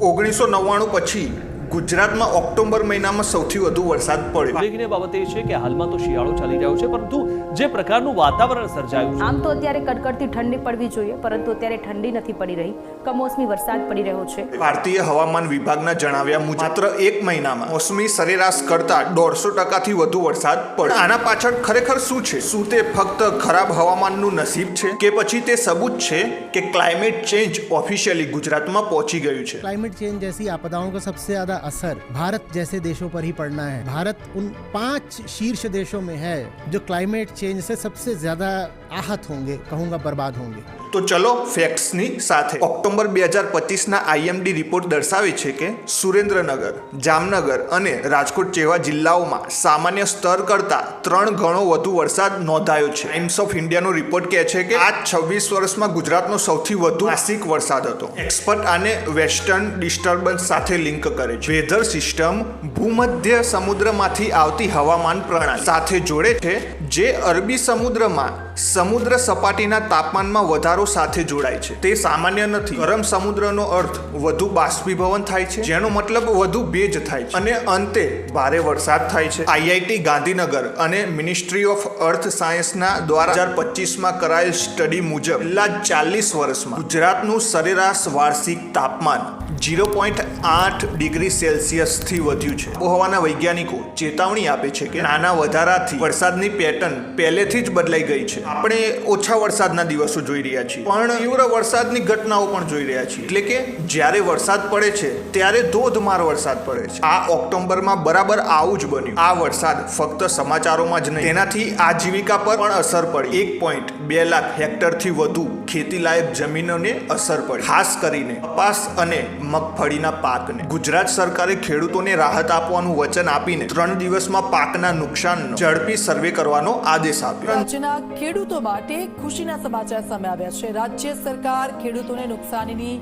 ઓગણીસો નવ્વાણું પછી ગુજરાતમાં ઓક્ટોબર મહિનામાં સૌથી વધુ વરસાદ પડ્યો. ઉલ્લેખનીય બાબત એ છે કે હાલમાં તો શિયાળો ચાલી રહ્યો છે પરંતુ જે પ્રકારનું વાતાવરણ સર્જાયું છે. આમ તો અત્યારે કડકડતી ઠંડી પડવી જોઈએ પરંતુ અત્યારે ઠંડી નથી પડી રહી. કમોસમી વરસાદ પડી રહ્યો છે. ભારતીય હવામાન વિભાગના જણાવ્યા મુજબ માત્ર એક મહિનામાં મોસમી સરેરાશ કરતા દોઢસો ટકાથી વધુ વરસાદ પડે આના પાછળ ખરેખર શું છે? શું તે ફક્ત ખરાબ હવામાનનું નસીબ છે કે પછી તે સબૂત છે કે ક્લાઇમેટ ચેન્જ ઓફિશિયલી ગુજરાતમાં પહોંચી ગયું છે? ક્લાઇમેટ ચેન્જ જૈસી આપદાઓ કા સબસે જ્યાદા असर भारत जैसे देशों पर ही पड़ना है भारत उन पांच शीर्ष देशों में है जो क्लाइमेट चेंज से सबसे ज्यादा आहत होंगे कहूंगा बर्बाद होंगे તો ચલો ફેક્ટ્સની સાથે. ઓક્ટોબર બે હજાર પચીસના આઈએમડી રિપોર્ટ દર્શાવે છે કે સુરેન્દ્રનગર, જામનગર અને રાજકોટ જેવા જિલ્લાઓમાં સામાન્ય સ્તર કરતાં ત્રણ ગણો વધુ વરસાદ નોંધાયો છે. ટાઈમ્સ ઓફ ઇન્ડિયાનો રિપોર્ટ કહે છે કે આ છવ્વીસ વર્ષમાં ગુજરાતનો સૌથી વધુ માસિક વરસાદ હતો. એક્સપર્ટ આને વેસ્ટર્ન ડિસ્ટર્બન્સ સાથે લિંક કરે છે. વેધર સિસ્ટમ ભૂમધ્ય સમુદ્રમાંથી આવતી હવામાન પ્રણાલી સાથે જોડે છે જે અરબી સમુદ્રમાં સમુદ્ર સપાટીના તાપમાનમાં વધારો સાથે જોડાય છે. તે સામાન્ય નથી. ગરમ સમુદ્રનો અર્થ વધુ બાષ્પીભવન થાય છે, જેનો મતલબ વધુ ભેજ થાય છે. અને અંતે ભારે વરસાદ થાય છે. આઈઆઈટી ગાંધીનગર અને મિનિસ્ટ્રી ઓફ અર્થ સાયન્સના દ્વારા હજાર પચીસમાં કરાયેલ સ્ટડી મુજબ છેલ્લા ચાલીસ વર્ષમાં ગુજરાતનું સરેરાશ વાર્ષિક તાપમાન જીરો પોઈન્ટ આઠ ડિગ્રી સેલ્સિયસથી વધ્યું છે. આબોહવાના વૈજ્ઞાનિકો ચેતવણી આપે છે કે નાના વધારાથી વરસાદની પેટર્ન પહેલેથી જ બદલાઈ ગઈ છે. આપણે ઓછા વરસાદના દિવસો જોઈ રહ્યા છીએ. પણ તીવ્ર વરસાદની ઘટનાઓ પણ જોઈ રહ્યા છીએ. એટલે કે જ્યારે વરસાદ પડે છે, ત્યારે ધોધમાર વરસાદ પડે છે. આ ઓક્ટોબરમાં બરાબર આવું જ બન્યું. આ વરસાદ ફક્ત સમાચારોમાં જ નહીં, તેનાથી આજીવિકા પર પણ અસર પડી. એક પોઈન્ટ બે લાખ હેક્ટરથી વધુ ખેતીલાયક જમીનોને અસર પડી. ખાસ કરીને કપાસ અને મગફળીના પાકને. ગુજરાત સરકારે ખેડૂતોને રાહત આપવાનું વચન આપીને ત્રણ દિવસમાં પાકના નુકસાનનો ઝડપી સર્વે કરવાનો આદેશ આપ્યો. રાજ્યના ખેડૂતો માટે ખુશીના સમાચાર સામે આવ્યા છે. રાજ્ય સરકાર ખેડૂતોને નુકસાનીની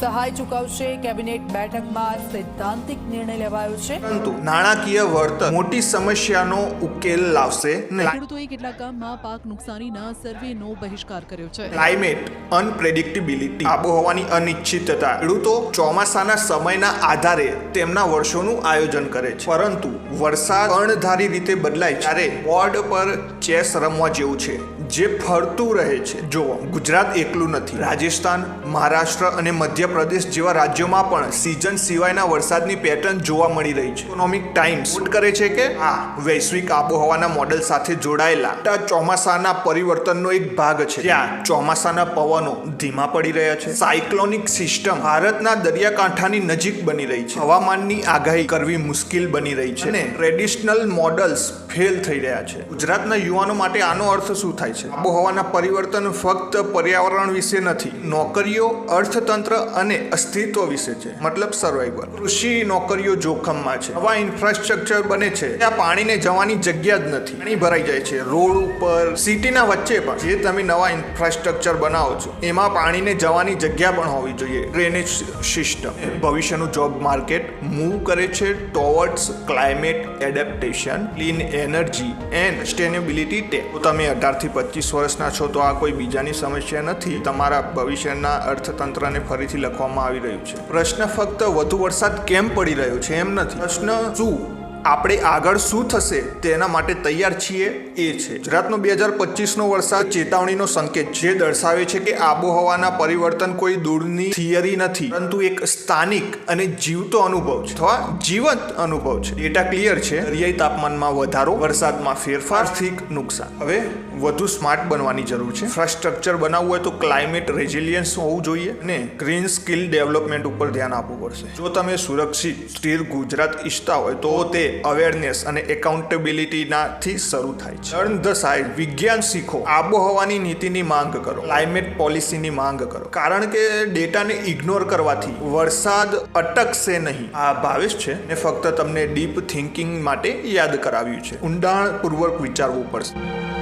સહાય ચૂકવશે. કેબિનેટ બેઠકમાં સૈદ્ધાંતિક નિર્ણય લેવાયો છે. પરંતુ નાણાકીય વળતર મોટી સમસ્યાનો ઉકેલ લાવશે નહીં. ખેડૂતોએ કેટલાક ગામમાં પાક નુકસાનીના સર્વેનો બહિષ્કાર કર્યો છે. ક્લાઇમેટ અનપ્રેડિક્ટેબિલિટી આબોહવાની અનિશ્ચિતતા ઋતુ ચોમાસાના સમયના આધારે તેમના વર્ષોનું આયોજન કરે છે. પરંતુ વરસાદ અણધારી રીતે બદલાય છે. ત્યારે બોર્ડ પર ચેસ રમવા જેવું છે, જે ફરતું રહે છે. જો ગુજરાત એકલું નથી. રાજસ્થાન, મહારાષ્ટ્ર અને મધ્યપ્રદેશ જેવા રાજ્યોમાં પણ સિઝન સિવાયના વરસાદની પેટર્ન જોવા મળી રહી છે. ઇકોનોમિક ટાઈમ્સ કરે છે કે આ વૈશ્વિક આબોહવાના મોડેલ સાથે જોડાયેલા ચોમાસાના પરિવર્તનનો એક ભાગ છે. જ્યાં ચોમાસાના પવનો ધીમા પડી રહ્યા છે. સાયક્લોનિક સિસ્ટમ ભારતના દરિયાકાંઠાની નજીક બની રહી છે. હવામાનની આગાહી કરવી મુશ્કેલ બની રહી છે. અને ટ્રેડિશનલ મોડલ્સ ફેલ થઈ રહ્યા છે. ગુજરાતના યુવાનો માટે આનો અર્થ શું થાય છે? આબોહવાના પરિવર્તન ફક્ત પર્યાવરણ વિશે નથી, નોકરીઓ, અર્થતંત્ર અને અસ્તિત્વ વિશે છે. મતલબ સર્વાઈવલ કૃષિ નોકરીઓ જોખમમાં છે. નવા ઇન્ફ્રાસ્ટ્રક્ચર બને છે. ત્યાં પાણીને જવાની જગ્યા જ નથી. પાણી ભરાઈ જાય છે. રોડ ઉપર, સિટીના વચ્ચે પણ. જે તમે નવા ઇન્ફ્રાસ્ટ્રક્ચર બનાવો છો, એમાં પાણીને જવાની જગ્યા પણ હોવી જોઈએ. ડ્રેનેજ સિસ્ટમ ભવિષ્યનું જોબ માર્કેટ મૂવ કરે છે towards climate adaptation clean energy and sustainability tech તમે અઢારથી પચીસ વર્ષના છો, તો આ કોઈ બીજાની સમસ્યા નથી. તમારા ભવિષ્યના અર્થતંત્રને ફરીથી લખવામાં આવી રહ્યું છે. પ્રશ્ન ફક્ત વધુ વરસાદ કેમ પડી રહ્યો છે એમ નથી. પ્રશ્ન શું? આપણે આગળ શું થશે તેના માટે તૈયાર છીએ એ છે. ગુજરાતનો બે હજાર પચીસનો વરસાદ ચેતવણીનો સંકેત જે દર્શાવે છે કે આબોહવાના પરિવર્તન કોઈ દૂરની થિયરી નથી, પરંતુ એક સ્થાનિક અને જીવતો અનુભવ છે. અથવા જીવંત અનુભવ છે. ડેટા ક્લિયર છે. દરિયાઈ તાપમાનમાં વધારો, વરસાદમાં ફેરફાર, આર્થિક નુકસાન. હવે વધુ સ્માર્ટ બનવાની જરૂર છે. ઇન્ફ્રાસ્ટ્રક્ચર બનાવવું હોય તો ક્લાઇમેટ રેઝિલિયન્સ હોવું જોઈએ અને ગ્રીન સ્કિલ ડેવલપમેન્ટ ઉપર ધ્યાન આપવું પડશે. જો તમે સુરક્ષિત, સ્થિર ગુજરાત ઈચ્છતા હોય તો તે અવેરનેસ અને એકાઉન્ટેબિલિટીનાથી શરૂ થાય છે. લર્ન ધ સાઇડ વિજ્ઞાન શીખો. આબોહવાની નીતિની માંગ કરો. ક્લાઇમેટ પોલિસીની માંગ કરો. કારણ કે ડેટાને ઇગ્નોર કરવાથી વરસાદ અટકશે નહીં. આ ભાવેશ છે ને ફક્ત તમને ડીપ થિંકિંગ માટે યાદ કરાવ્યું છે. ઊંડાણપૂર્વક વિચારવું પડશે.